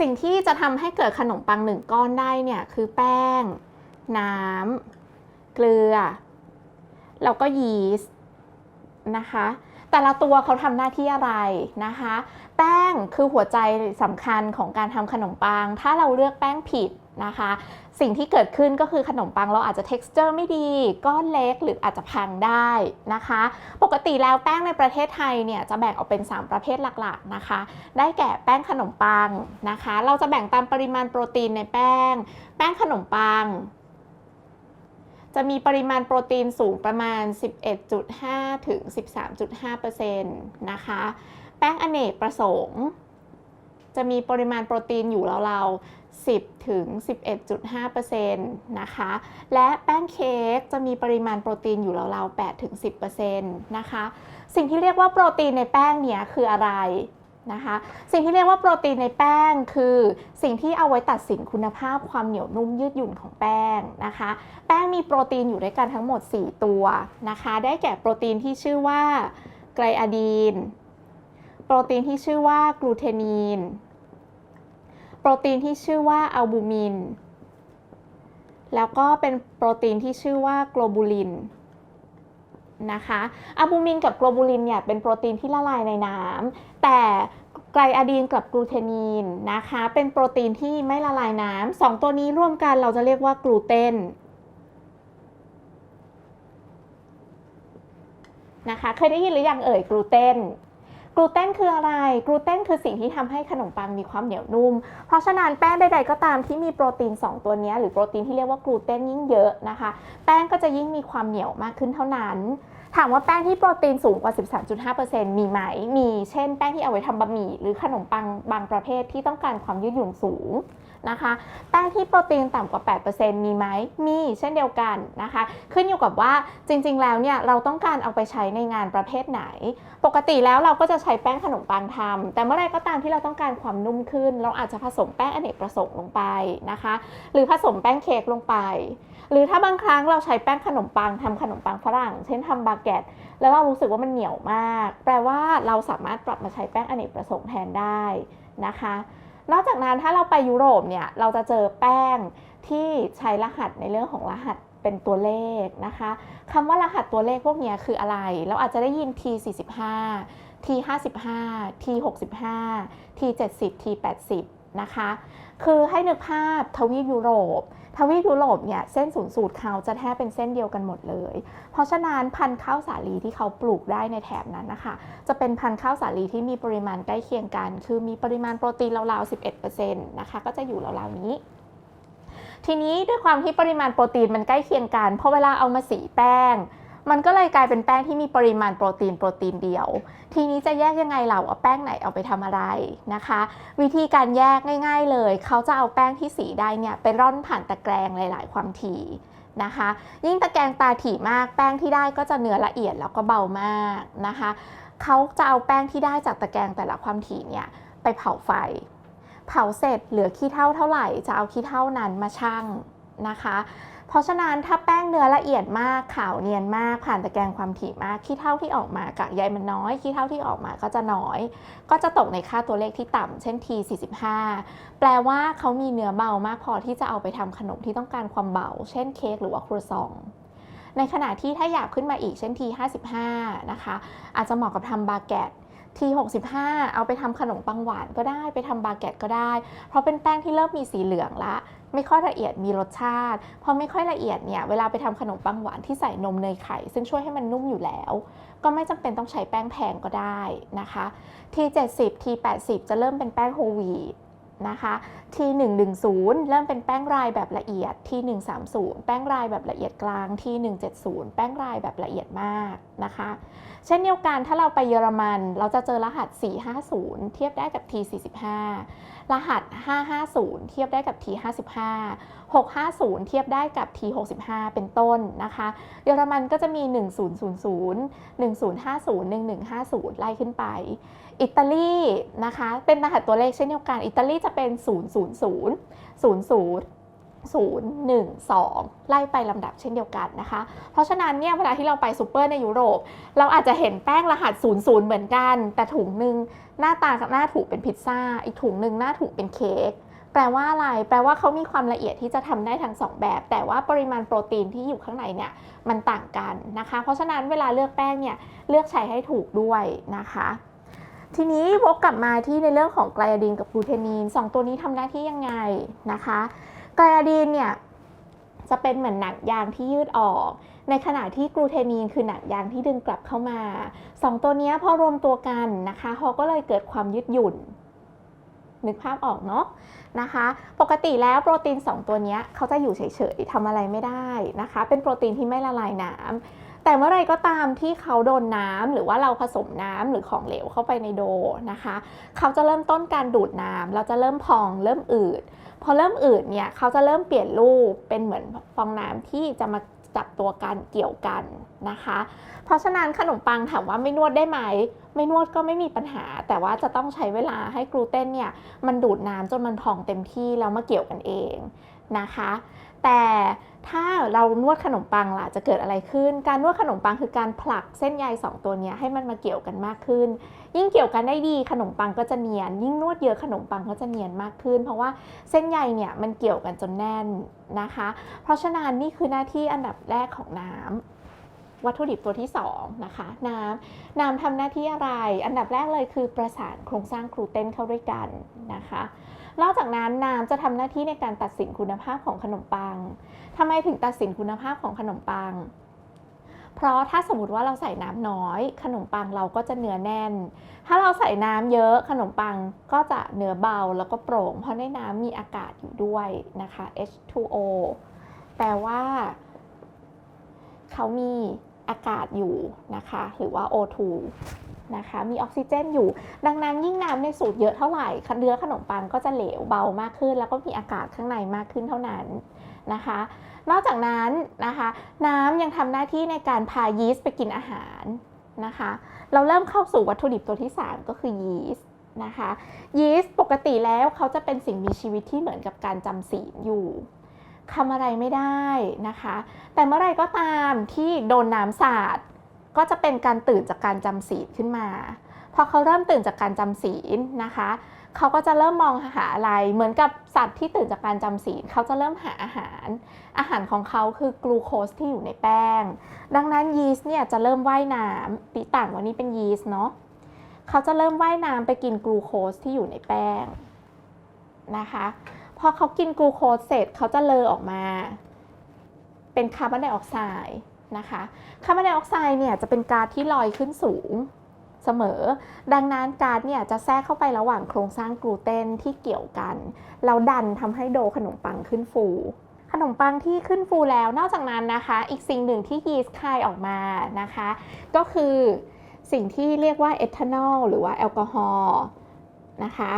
สิ่งที่จะทำให้เกิดขนมปังหนึ่งก้อนได้เนี่ยคือแป้ง น้ำเกลือ แล้วก็ยีสต์นะคะแต่ละตัวเขาทำหน้าที่อะไรนะคะ แป้งคือหัวใจสำคัญของการทำขนมปัง ถ้าเราเลือกแป้งผิด นะคะ สิ่งที่เกิดขึ้นก็คือขนมปังเราอาจจะ texture ไม่ดี ก้อนเล็กหรืออาจจะพังได้นะคะ ปกติแล้วแป้งในประเทศไทยเนี่ยจะแบ่งออกเป็น 3 ประเภทหลักๆนะคะ ได้แก่แป้งขนมปังนะคะ เราจะแบ่งตามปริมาณโปรตีนในแป้ง แป้งขนมปัง จะมีปริมาณโปรตีนสูงประมาณ 11.5 ถึง 13.5%นะคะ แป้งอเนกประสงค์ จะมีปริมาณโปรตีนอยู่ราวๆ 10ถึง11.5%นะคะ และแป้งเค้กจะมีปริมาณโปรตีนอยู่ราวๆ8ถึง10%นะคะ สิ่งที่เรียกว่าโปรตีนในแป้งเนี่ยคืออะไรนะคะสิ่งที่เรียกว่าโปรตีนในแป้งคือสิ่งที่เอาไว้ตัดสินคุณภาพความเหนียวนุ่มยืดหยุ่นของแป้งนะคะ แป้งมีโปรตีนอยู่ด้วยกันทั้งหมด 4 ตัวนะคะ ได้แก่โปรตีนที่ชื่อว่าไกลอะดีน โปรตีนที่ชื่อว่ากลูเทนีน โปรตีนที่ชื่อว่าอัลบูมิน แล้วก็เป็นโปรตีนที่ชื่อว่าโกลบูลินนะคะอัลบูมินกับโกลบูลินเนี่ยเป็นโปรตีนที่ละลายในน้ำแต่ไกลอะดีนกับกลูเทนีนนะคะเป็นโปรตีนที่ไม่ละลายน้ำสองตัวนี้ร่วมกันเราจะเรียกว่ากลูเตนนะคะเคยได้ยินหรือยังเอ่ยกลูเตน กลูเตนคืออะไร กลูเตนคือสิ่งที่ทำให้ขนมปังมีความเหนียวนุ่ม เพราะฉะนั้นแป้งใดๆก็ตามที่มีโปรตีน 2 ตัวนี้หรือโปรตีนที่เรียกว่ากลูเตนยิ่งเยอะนะคะ แป้งก็จะยิ่งมีความเหนียวมากขึ้นเท่านั้น ถามว่าแป้งที่โปรตีนสูงกว่า 13.5%มีไหม มี เช่น แป้งที่เอาไว้ทำบะหมี่หรือขนมปังบางประเภทที่ต้องการความยืดหยุ่นสูง นะคะแป้งที่โปรตีนต่ำกว่า 8%มีไหมมีเช่นเดียวกันนะคะ ขึ้นอยู่กับว่าจริงๆ แล้วเนี่ยเราต้องการเอาไปใช้ในงานประเภทไหน ปกติแล้วเราก็จะใช้แป้งขนมปังทำแต่เมื่อไรก็ตามที่เราต้องการความนุ่มขึ้น เราอาจจะผสมแป้งอเนกประสงค์ลงไปนะคะ หรือผสมแป้งเค้กลงไป หรือถ้าบางครั้งเราใช้แป้งขนมปังทำขนมปังฝรั่ง เช่นทำบาเกตแล้วเรารู้สึกว่ามันเหนียวมาก แปลว่าเราสามารถปรับมาใช้แป้งอเนกประสงค์แทนได้นะคะ นอกจากนั้นถ้าเราไปยุโรปเนี่ยเราจะเจอแป้งที่ใช้รหัสในเรื่องของรหัสเป็นตัวเลขนะคะคำว่ารหัสตัวเลขพวกนี้คืออะไร เราอาจจะได้ยิน T 45 T 55 T 65 T 70 T 80 นะคะ คือให้นึกภาพทวีปยุโรป ทวีปยุโรปเนี่ยเส้นศูนย์สูตรเขาจะแทบเป็นเส้นเดียวกันหมดเลย เพราะฉะนั้นพันธุ์ข้าวสาลีที่เขาปลูกได้ในแถบนั้นนะคะ จะเป็นพันธุ์ข้าวสาลีที่มีปริมาณใกล้เคียงกัน คือมีปริมาณโปรตีนราวๆ 11%นะคะ ก็จะอยู่ราวๆนี้ทีนี้ด้วยความที่ปริมาณโปรตีนมันใกล้เคียงกันพอเวลาเอามาสีแป้ง มันก็เลยกลายเป็นแป้งที่มีปริมาณโปรตีนโปรตีนเดียว ทีนี้จะแยกยังไงเราเอาแป้งไหนเอาไปทำอะไรนะคะ วิธีการแยกง่าย ๆ เลย เขาจะเอาแป้งที่สีได้เนี่ยไปร่อนผ่านตะแกรงหลาย ๆ ความถี่นะคะ ยิ่งตะแกรงตาถี่มากแป้งที่ได้ก็จะเนื้อละเอียดแล้วก็เบามากนะคะเขาจะเอาแป้งที่ได้จากตะแกรงแต่ละความถี่เนี่ยไปเผาไฟ เผาเสร็จเหลือขี้เท่าเท่าไหร่ จะเอาขี้เท่านั้นมาชั่งนะคะ เพราะฉะนั้นถ้าแป้งเนื้อละเอียดมากขาวเนียนมาก ผ่านตะแกรงความถี่มากขี้เท่าที่ออกมากากใยมันน้อยขี้เท่าที่ออกมาก็จะน้อย ก็จะตกในค่าตัวเลขที่ต่ำเช่น T 45แปลว่าเขามีเนื้อเบามากพอที่จะเอาไปทำขนมที่ต้องการความเบา เช่นเค้กหรือว่าครัวซองในขณะที่ถ้าอยากขึ้นมาอีกเช่น T 55นะคะอาจจะเหมาะกับทำบาเกต T 65 เอาไปทำขนมปังหวานก็ได้ไปทำบาเกตก็ได้ เพราะเป็นแป้งที่เริ่มมีสีเหลืองละ ไม่ค่อยละเอียดมีรสชาติ พอไม่ค่อยละเอียดเนี่ยเวลาไปทำขนมปังหวานที่ใส่นมเนยไข่ซึ่งช่วยให้มันนุ่มอยู่แล้ว ก็ไม่จำเป็นต้องใช้แป้งแพงก็ได้นะคะ T 70 T 80 จะเริ่มเป็นแป้งโฮวี นะคะ T 110 เริ่มเป็นแป้งรายแบบละเอียด T 130 แป้งรายแบบละเอียดกลาง T 170 แป้งรายแบบละเอียดมากนะคะ เช่นเดียวกันถ้าเราไปเยอรมัน เราจะเจอรหัส 450 เทียบได้กับ T45 รหัส 550 เทียบได้กับ T55 650 เทียบได้กับ T65 เป็นต้นนะคะ เยอรมันก็จะมี 1000 1050 1150 ไล่ขึ้นไป อิตาลีนะคะ เป็นรหัสตัวเลขเช่นเดียวกัน อิตาลีจะเป็น 000 00 0 1 2 ไล่ไปลำดับเช่นเดียวกันนะคะ เพราะฉะนั้นเนี่ยเวลาที่เราไปซูเปอร์ในยุโรป เราอาจจะเห็นแป้งรหัส 00 เหมือนกัน แต่ถุงหนึ่งหน้าตากับหน้าถุงเป็นพิซซ่า อีกถุงหนึ่งหน้าถุงเป็นเค้กแปลว่าอะไร แปลว่าเขามีความละเอียดที่จะทำได้ทั้งสองแบบ แต่ว่าปริมาณโปรตีนที่อยู่ข้างในเนี่ยมันต่างกันนะคะ เพราะฉะนั้นเวลาเลือกแป้งเนี่ยเลือกใช้ให้ถูกด้วยนะคะ ทีนี้วกกลับมาที่ในเรื่องของไกลอาดีนกับกลูเทนีนสองตัวนี้ทำหน้าที่ยังไงนะคะ ไกลอาดีนเนี่ยจะเป็นเหมือนหนังยางที่ยืดออก ในขณะที่กลูเทนีนคือหนังยางที่ดึงกลับเข้ามาสองตัวนี้พอรวมตัวกันนะคะเขาก็เลยเกิดความยืดหยุ่นนึกภาพออกเนาะนะคะ ปกติแล้วโปรตีน 2 ตัวนี้เขาจะอยู่เฉยๆทำอะไรไม่ได้นะคะ เป็นโปรตีนที่ไม่ละลายน้ำ แต่เมื่อไรก็ตามที่เขาโดนน้ำหรือว่าเราผสมน้ำหรือของเหลวเข้าไปในโดนะคะ เขาจะเริ่มต้นการดูดน้ำเราจะเริ่มพองเริ่มอืดพอเริ่มอืดเนี่ยเขาจะเริ่มเปลี่ยนรูปเป็นเหมือนฟองน้ำที่จะมาจับตัวกันเกี่ยวกันนะคะ เพราะฉะนั้นขนมปังถามว่าไม่นวดได้ไหม ไม่นวดก็ไม่มีปัญหา แต่ว่าจะต้องใช้เวลาให้กลูเตนเนี่ยมันดูดน้ำจนมันพองเต็มที่แล้วมาเกี่ยวกันเองนะคะ แต่ถ้าเรานวดขนมปังล่ะจะเกิดอะไรขึ้น การนวดขนมปังคือการผลักเส้นใยสองตัวนี้ให้มันมาเกี่ยวกันมากขึ้น ยิ่งเกี่ยวกันได้ดีขนมปังก็จะเนียน ยิ่งนวดเยอะขนมปังก็จะเนียนมากขึ้น เพราะว่าเส้นใยเนี่ยมันเกี่ยวกันจนแน่นนะคะ เพราะฉะนั้นนี่คือหน้าที่อันดับแรกของน้ำวัตถุดิบตัวที่สองนะคะน้ำน้ำทำหน้าที่อะไร อันดับแรกเลยคือประสานโครงสร้างกลูเตนเข้าด้วยกันนะคะ นอกจากนั้นน้ำจะทำหน้าที่ในการตัดสินคุณภาพของขนมปังทำไมถึงตัดสินคุณภาพของขนมปัง เพราะถ้าสมมติว่าเราใส่น้ำน้อย ขนมปังเราก็จะเนื้อแน่น ถ้าเราใส่น้ำเยอะขนมปังก็จะเนื้อเบาแล้วก็โปร่ง เพราะในน้ำมีอากาศอยู่ด้วยนะคะ H2O แปลว่าเขามีอากาศอยู่นะคะ หรือว่า O2 นะคะ มีออกซิเจนอยู่ ดังนั้นยิ่งน้ำในสูตรเยอะเท่าไหร่เนื้อขนมปังก็จะเหลวเบามากขึ้น แล้วก็มีอากาศข้างในมากขึ้นเท่านั้นนะคะ นอกจากนั้นนะคะ น้ำยังทำหน้าที่ในการพายีสต์ไปกินอาหารนะคะ เราเริ่มเข้าสู่วัตถุดิบตัวที่ 3 ก็คือยีสต์นะคะยีสต์ปกติแล้วเขาจะเป็นสิ่งมีชีวิตที่เหมือนกับการจำศีลอยู่ทำอะไรไม่ได้นะคะ แต่เมื่อไรก็ตามที่โดนน้ำสาด ก็จะเป็นการตื่นจากการจำศีลขึ้นมา พอเขาเริ่มตื่นจากการจำศีลนะคะ เขาก็จะเริ่มมองหาอะไรเหมือนกับสัตว์ที่ตื่นจากการจำศีลเขาจะเริ่มหาอาหาร อาหารของเขาคือกลูโคสที่อยู่ในแป้ง ดังนั้นยีสต์เนี่ยจะเริ่มว่ายน้ำติต่างวันนี้เป็นยีสต์เนาะเขาจะเริ่มว่ายน้ำไปกินกลูโคสที่อยู่ในแป้งนะคะพอเขากินกลูโคสเสร็จเขาจะเลอออกมา เป็นคาร์บอนไดออกไซด์ นะคะคาร์บอนไดออกไซด์เนี่ยจะเป็นก๊าซที่ลอยขึ้นสูงเสมอ ดังนั้นก๊าซเนี่ยจะแทรกเข้าไประหว่างโครงสร้างกลูเตนที่เกี่ยวกัน แล้วดันทำให้โดขนมปังขึ้นฟู ขนมปังที่ขึ้นฟูแล้ว นอกจากนั้นนะคะ อีกสิ่งหนึ่งที่ยีสต์คายออกมานะคะ ก็คือสิ่งที่เรียกว่าเอทานอลหรือว่าแอลกอฮอล์นะคะ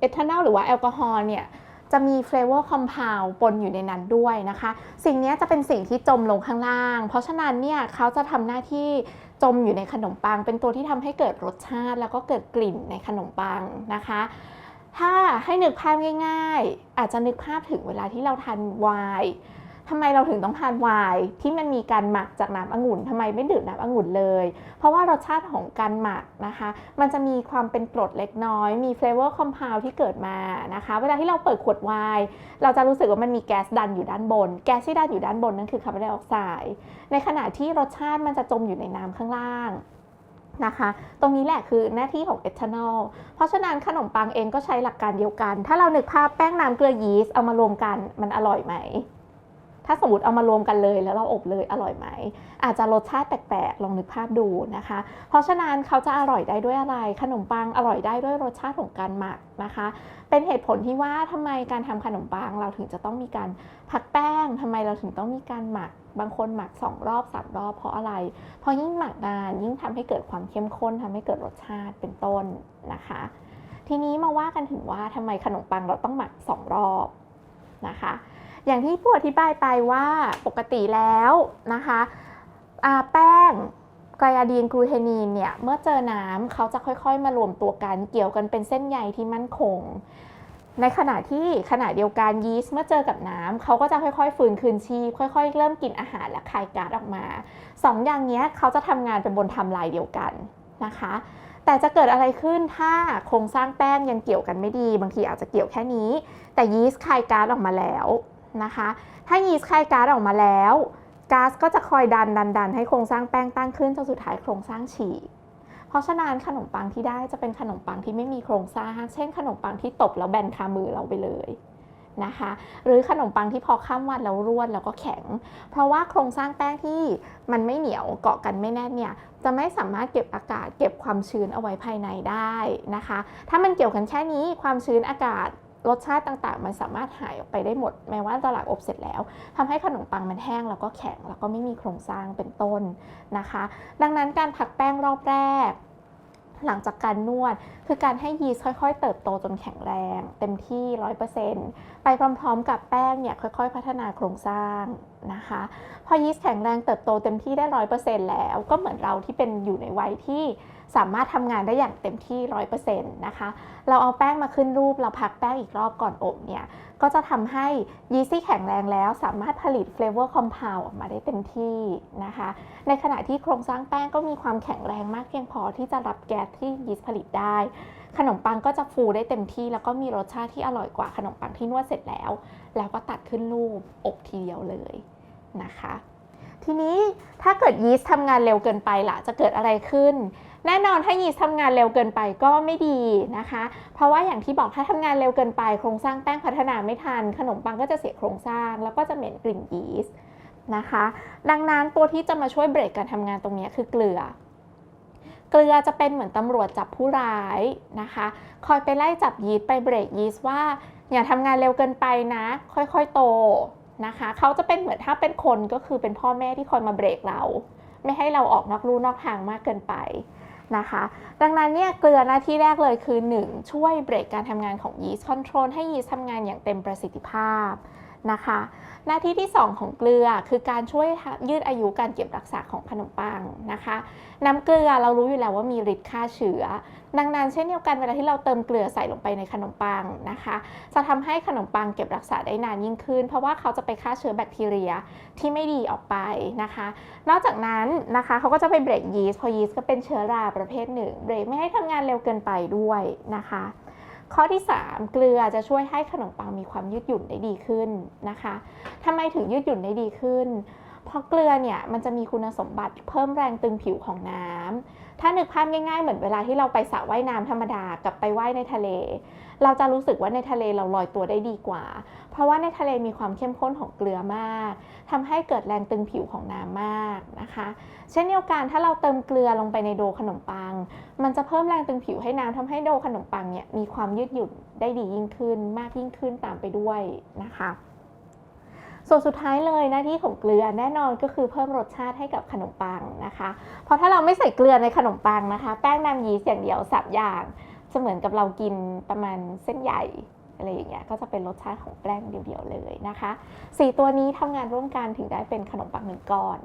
เอทานอลหรือว่าแอลกอฮอล์เนี่ย จะมีเฟลเวอร์คอมเพลปนอยู่ในนั้นด้วยนะคะ สิ่งนี้จะเป็นสิ่งที่จมลงข้างล่าง เพราะฉะนั้นเนี่ยเขาจะทำหน้าที่จมอยู่ในขนมปัง เป็นตัวที่ทำให้เกิดรสชาติ แล้วก็เกิดกลิ่นในขนมปังนะคะ ถ้าให้นึกภาพง่าย ๆ อาจจะนึกภาพถึงเวลาที่เราทานไวน์ ทำไมเราถึงต้องทานไวน์ที่มันมีการหมักจากน้ำองุ่นทำไมไม่ดื่มน้ำองุ่นเลย เพราะว่ารสชาติของการหมักนะคะ มันจะมีความเป็นกรดเล็กน้อย มี flavor compound ที่เกิดมานะคะ เวลาที่เราเปิดขวดไวน์เราจะรู้สึกว่ามันมีแก๊สดันอยู่ด้านบน แก๊สที่ดันอยู่ด้านบนนั่นคือคาร์บอนไดออกไซด์ในขณะที่รสชาติมันจะจมอยู่ในน้ำข้างล่างนะคะ ตรงนี้แหละคือหน้าที่ของเอทานอล เพราะฉะนั้นขนมปังเองก็ใช้หลักการเดียวกัน ถ้าเรานึกภาพแป้งน้ำเกลือยีสต์เอามารวมกันมันอร่อยไหม ถ้าสมมติเอามารวมกันเลยแล้วเราอบเลยอร่อยไหม อาจจะรสชาติแปลกๆลองนึกภาพดูนะคะ เพราะฉะนั้นเขาจะอร่อยได้ด้วยอะไร ขนมปังอร่อยได้ด้วยรสชาติของการหมักนะคะ เป็นเหตุผลที่ว่าทำไมการทำขนมปังเราถึงจะต้องมีการพักแป้งทำไมเราถึงต้องมีการหมักบางคนหมัก 2 รอบ 3 รอบเพราะอะไร เพราะยิ่งหมักนานยิ่งทำให้เกิดความเข้มข้นทำให้เกิดรสชาติเป็นต้นนะคะ ทีนี้มาว่ากันถึงว่าทำไมขนมปังเราต้องหมัก 2 รอบนะคะ อย่างที่ผู้อธิบายไปว่าปกติแล้วนะคะแป้งไกลอาดีนกลูเทนีนเนี่ยเมื่อเจอน้ำเขาจะค่อยๆ มารวมตัวกัน เกี่ยวกันเป็นเส้นใยที่มั่นคง ในขณะที่ขณะเดียวกันยีสต์เมื่อเจอกับน้ำเขาก็จะค่อยๆ ฟื้นคืนชีพค่อย ๆ เริ่มกินอาหารและคายก๊าซออกมาสองอย่างนี้เขาจะทำงานเป็นบนทำลายเดียวกันนะคะ แต่จะเกิดอะไรขึ้นถ้าโครงสร้างแป้งยังเกี่ยวกันไม่ดี บางทีอาจจะเกี่ยวแค่นี้ แต่ยีสต์คายก๊าซออกมาแล้ว นะคะ ถ้ายีสต์คายก๊าซออกมาแล้วก๊าซก็จะคอยดันดันดันให้โครงสร้างแป้งตั้งขึ้นจนสุดท้ายโครงสร้างฉีกเพราะฉะนั้นขนมปังที่ได้จะเป็นขนมปังที่ไม่มีโครงสร้าง เช่น ขนมปังที่ตบแล้วแบนคามือเราไปเลยนะคะ หรือขนมปังที่พอข้ามวันแล้วร่วนแล้วก็แข็ง เพราะว่าโครงสร้างแป้งที่มันไม่เหนียวเกาะกันไม่แน่นเนี่ยจะไม่สามารถเก็บอากาศเก็บความชื้นเอาไว้ภายในได้นะคะ ถ้ามันเกี่ยวกันแค่นี้ความชื้นอากาศ รสชาติต่างๆ มันสามารถหายออกไปได้หมด แม้ว่าตลาดอบเสร็จแล้วทำให้ขนมปังมันแห้งแล้วก็แข็งแล้วก็ไม่มีโครงสร้างเป็นต้นนะคะ ดังนั้นการผักแป้งรอบแรกหลังจากการนวด คือการให้ยีสต์ค่อยๆ เติบโตจนแข็งแรง เต็มที่100%ไปพร้อมๆ กับแป้งเนี่ยค่อยๆ พัฒนาโครงสร้างนะคะ พอยีสต์แข็งแรงเติบโตเต็มที่ได้100%แล้ว ก็เหมือนเราที่เป็นอยู่ในวัยที่ สามารถทำงานได้อย่างเต็มที่ 100%นะคะ เราเอาแป้งมาขึ้นรูป เราพักแป้งอีกรอบก่อนอบเนี่ย ก็จะทำให้ยีสต์ที่แข็งแรงแล้ว สามารถผลิต flavor compound ออกมาได้เต็มที่นะคะ ในขณะที่โครงสร้างแป้งก็มีความแข็งแรงมากเพียงพอที่จะรับแก๊สที่ยีสต์ผลิตได้ ขนมปังก็จะฟูได้เต็มที่ แล้วก็มีรสชาติที่อร่อยกว่าขนมปังที่นวดเสร็จแล้ว แล้วก็ตัดขึ้นรูปอบทีเดียวเลยนะคะ ทีนี้ถ้าเกิดยีสต์ทำงานเร็วเกินไปล่ะ จะเกิดอะไรขึ้น แน่นอนถ้ายีสต์ทำงานเร็วเกินไปก็ไม่ดีนะคะ เพราะว่าอย่างที่บอกถ้าทำงานเร็วเกินไป โครงสร้างแป้งพัฒนาไม่ทัน ขนมปังก็จะเสียโครงสร้าง แล้วก็จะเหม็นกลิ่นยีสต์นะคะ ดังนั้นตัวที่จะมาช่วยเบรกการทำงานตรงนี้คือเกลือเกลือจะเป็นเหมือนตำรวจจับผู้ร้ายนะคะ คอยไปไล่จับยีสต์ไปเบรกยีสต์ว่าอย่าทำงานเร็วเกินไปนะ ค่อยๆโต นะคะเขาจะเป็นเหมือนถ้าเป็นคนก็คือเป็นพ่อแม่ที่คอยมาเบรกเรา ไม่ให้เราออกนอกลู่นอกทางมากเกินไปนะคะ ดังนั้นเนี่ยเกลือหน้าที่แรกเลยคือ 1 ช่วยเบรกการทำงานของยีสต์คอนโทรลให้ยีสต์ทำงานอย่างเต็มประสิทธิภาพ นะคะ หน้าที่ที่ 2 ของเกลือคือการช่วยยืดอายุการเก็บรักษาของขนมปังนะคะ น้ำเกลือเรารู้อยู่แล้วว่ามีฤทธิ์ฆ่าเชื้อ ดังนั้นเช่นเดียวกันเวลาที่เราเติมเกลือใส่ลงไปในขนมปังนะคะ จะทำให้ขนมปังเก็บรักษาได้นานยิ่งขึ้น เพราะว่าเขาจะไปฆ่าเชื้อแบคทีเรียที่ไม่ดีออกไปนะคะ นอกจากนั้นนะคะเขาก็จะไปเบรกยีสต์เพราะยีสต์ก็เป็นเชื้อราประเภทหนึ่งเบรกไม่ให้ทำงานเร็วเกินไปด้วยนะคะ ข้อที่ 3 เกลือจะช่วยให้ขนมปังมีความยืดหยุ่นได้ดีขึ้นนะคะทำไมถึงยืดหยุ่นได้ดีขึ้น เพราะเกลือเนี่ยมันจะมีคุณสมบัติเพิ่มแรงตึงผิวของน้ำ ถ้านึกภาพง่ายๆ เหมือนเวลาที่เราไปสระว่ายน้ำธรรมดากับไปว่ายในทะเล เราจะรู้สึกว่าในทะเลเราลอยตัวได้ดีกว่า เพราะว่าในทะเลมีความเข้มข้นของเกลือมากทำให้เกิดแรงตึงผิวของน้ำมากนะคะ เช่นเดียวกันถ้าเราเติมเกลือลงไปในโดขนมปัง มันจะเพิ่มแรงตึงผิวให้น้ำทำให้โดขนมปังเนี่ยมีความยืดหยุ่นได้ดียิ่งขึ้น มากยิ่งขึ้นตามไปด้วยนะคะ ส่วนสุดท้ายเลยหน้าที่ของเกลือแน่นอนก็คือเพิ่มรสชาติให้กับขนมปังนะคะ เพราะถ้าเราไม่ใส่เกลือในขนมปังนะคะ แป้งน้ำยีสต์อย่างเดียวสับอย่างจะเหมือนกับเรากินประมาณเส้นใหญ่อะไรอย่างเงี้ยก็จะเป็นรสชาติของแป้งเดียวๆเลยนะคะสี่ตัวนี้ทำงานร่วมกันถึงได้เป็นขนมปังหนึ่งก้อน